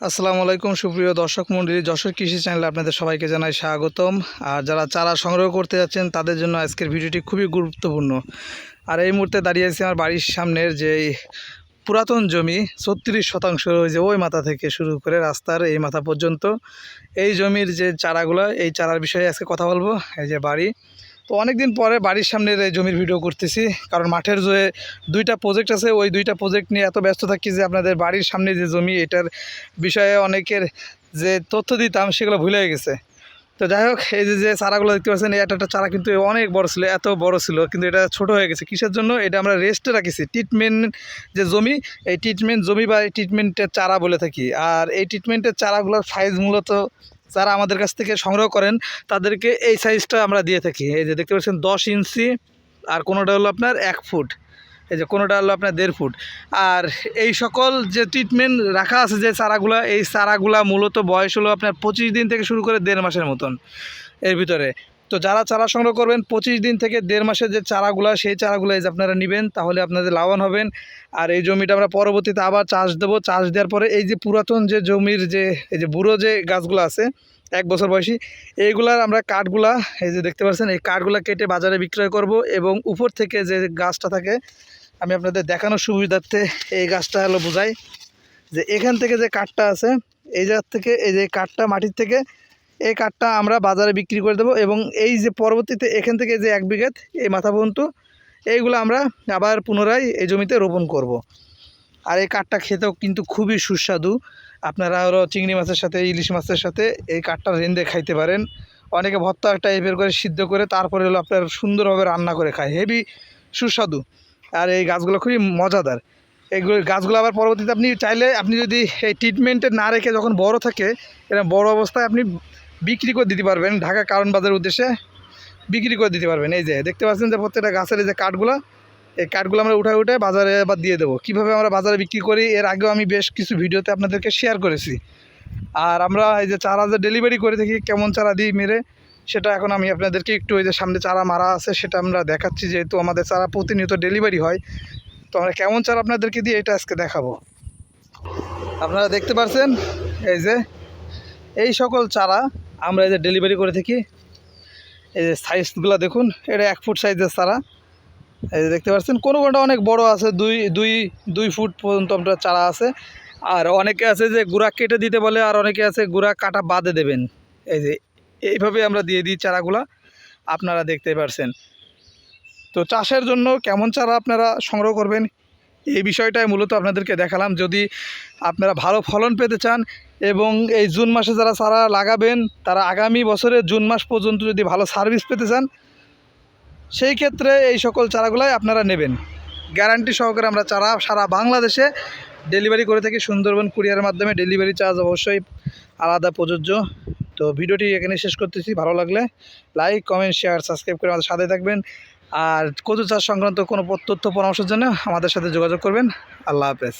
আসসালামু আলাইকুম, সুপ্রিয় দর্শক মণ্ডলী যশোর কৃষি চ্যানেলে আপনাদের সবাইকে জানাই স্বাগতম। আর যারা চারা সংগ্রহ করতে যাচ্ছেন, তাদের জন্য আজকের ভিডিওটি খুবই গুরুত্বপূর্ণ। আর এই মুহূর্তে দাঁড়িয়ে আছি আমার বাড়ির সামনের যে পুরাতন জমি, ছত্রিশ শতাংশ যে ওই মাথা থেকে শুরু করে রাস্তার এই মাথা পর্যন্ত। এই জমির যে চারাগুলো, এই চারার বিষয়ে আজকে কথা বলব। এই যে বাড়ি তো অনেক দিন পরে বাড়ির সামনের এই জমির ভিডিও করতেছি। কারণ মাঠের যে দুইটা প্রজেক্ট আছে, ওই দুইটা প্রজেক্ট নিয়ে এত ব্যস্ত থাকি যে আপনাদের বাড়ির সামনে যে জমি, এটার বিষয়ে অনেকের যে তথ্য দিতাম, সেগুলো ভুলে গেছে। তো যাই হোক, এই যে যে চারাগুলো দেখতে পাচ্ছেন, এই একটা চারা কিন্তু অনেক বড় ছিল, এত বড় ছিল, কিন্তু এটা ছোট হয়ে গেছে। কিসের জন্য? এটা আমরা রেস্টে রাখিছি। ট্রিটমেন্ট যে জমি, এই ট্রিটমেন্ট জমি বা এই ট্রিটমেন্টের চারা বলে থাকি। আর এই ট্রিটমেন্টের চারাগুলোর সাইজ মূলত যারা আমাদের কাছ থেকে সংগ্রহ করেন, তাদেরকে এই সাইজটা আমরা দিয়ে থাকি। এই যে দেখতে পাচ্ছেন, দশ ইঞ্চি আর কোনোটা হলো আপনার এক ফুট। এই যে কোনোটা হলো আপনার দেড় ফুট। আর এই সকল যে ট্রিটমেন্ট রাখা আছে যে চারাগুলা, এই চারাগুলা মূলত বয়স হলো আপনার পঁচিশ দিন থেকে শুরু করে দেড় মাসের মতন। এর ভিতরে তো যারা চারা সংগ্রহ করবেন, পঁচিশ দিন থেকে দেড় মাসের যে চারাগুলা, সেই চারাগুলো আপনারা নেবেন, তাহলে আপনাদের লাভবান হবেন। আর এই জমিটা আমরা পরবর্তীতে আবার চাষ দেবো। চাষ দেওয়ার পরে এই যে পুরাতন যে জমির যে, এই যে বুড়ো যে গাছগুলো আছে, এক বছর বয়সী, এইগুলার আমরা কাঠগুলা, এই যে দেখতে পাচ্ছেন, এই কাঠগুলা কেটে বাজারে বিক্রয় করব এবং উপর থেকে যে গাছটা থাকে, আমি আপনাদের দেখানোর সুবিধার্থে এই গাছটা হলো বোঝাই। যে এখান থেকে যে কাঠটা আছে, এই জায়গার থেকে, এই যে কাঠটা মাটির থেকে এই কাঠটা আমরা বাজারে বিক্রি করে দেবো এবং এই যে পরবর্তীতে এখান থেকে যে এক বিঘাত এই মাথা পর্যন্ত এইগুলো আমরা আবার পুনরায় এই জমিতে রোপণ করব। আর এই কাঠটা খেতেও কিন্তু খুবই সুস্বাদু। আপনারা আরও চিংড়ি মাছের সাথে, ইলিশ মাছের সাথে এই কাঠটা রেঁধে খাইতে পারেন। অনেকে ভর্তা টাইপের করে সিদ্ধ করে তারপরে হলো আপনার সুন্দরভাবে রান্না করে খায়। হেভি সুস্বাদু। আর এই গাছগুলো খুবই মজাদার। এইগুলো গাছগুলো আবার পরবর্তীতে আপনি চাইলে আপনি যদি এই ট্রিটমেন্টে না রেখে যখন বড় থাকে, এরকম বড় অবস্থায় আপনি বিক্রি করে দিতে পারবেন ঢাকা কারণ বাজারের উদ্দেশ্যে বিক্রি করে দিতে পারবেন। এই যে দেখতে পাচ্ছেন যে প্রত্যেকটা গাছের যে কাঠগুলো, এই কাঠগুলো আমরা উঠায় উঠে বাজারে আবার দিয়ে দেবো। কীভাবে আমরা বাজারে বিক্রি করি, এর আগেও আমি বেশ কিছু ভিডিওতে আপনাদেরকে শেয়ার করেছি। আর আমরা এই যে চারা যে ডেলিভারি করে থাকি, কেমন চারা দিই মেরে, সেটা এখন আমি আপনাদেরকে একটু ওই যে সামনে চারা মারা আছে, সেটা আমরা দেখাচ্ছি যেহেতু আমাদের চারা প্রতিনিয়ত ডেলিভারি হয়। তো আমরা কেমন চারা আপনাদেরকে দিই, এটা আজকে দেখাবো। আপনারা দেখতে পাচ্ছেন এই যে এই সকল চারা আমরা এই যে ডেলিভারি করে থাকি। এই যে সাইজগুলো দেখুন, এটা এক ফুট সাইজের চারা। এই যে দেখতে পাচ্ছেন, কোনো কোনোটা অনেক বড় আছে, দুই দুই দুই ফুট পর্যন্ত আমরা চারা আছে। আর অনেকে আছে যে গুঁড়া কেটে দিতে বলে, আর অনেকে আছে গুঁড়া কাটা বাদে দেবেন। এই যে এইভাবে আমরা দিয়ে দিই চারাগুলা। আপনারা দেখতে পারছেন। তো চাষের জন্য কেমন চারা আপনারা সংগ্রহ করবেন? এই বিষয়টাই মূলত আপনাদেরকে দেখালাম। যদি আপনারা ভালো ফলন পেতে চান এবং এই জুন মাসে যারা চারা লাগাবেন, তারা আগামী বছরের জুন মাস পর্যন্ত যদি ভালো সার্ভিস পেতে চান, সেই ক্ষেত্রে এই সকল চারাগুলাই আপনারা নেবেন। গ্যারান্টি সহকারে আমরা চারা সারা বাংলাদেশে ডেলিভারি করে থাকি। সুন্দরবন কুরিয়ারের মাধ্যমে ডেলিভারি চার্জ অবশ্যই আলাদা প্রযোজ্য। তো ভিডিওটি এখানে শেষ করতেছি। ভালো লাগলে লাইক কমেন্ট শেয়ার সাবস্ক্রাইব করে আমাদের সাথে থাকবেন। আর কচু চাষ সংক্রান্ত কোনো তথ্য, পরামর্শের জন্য আমাদের সাথে যোগাযোগ করবেন। আল্লাহ হাফেজ।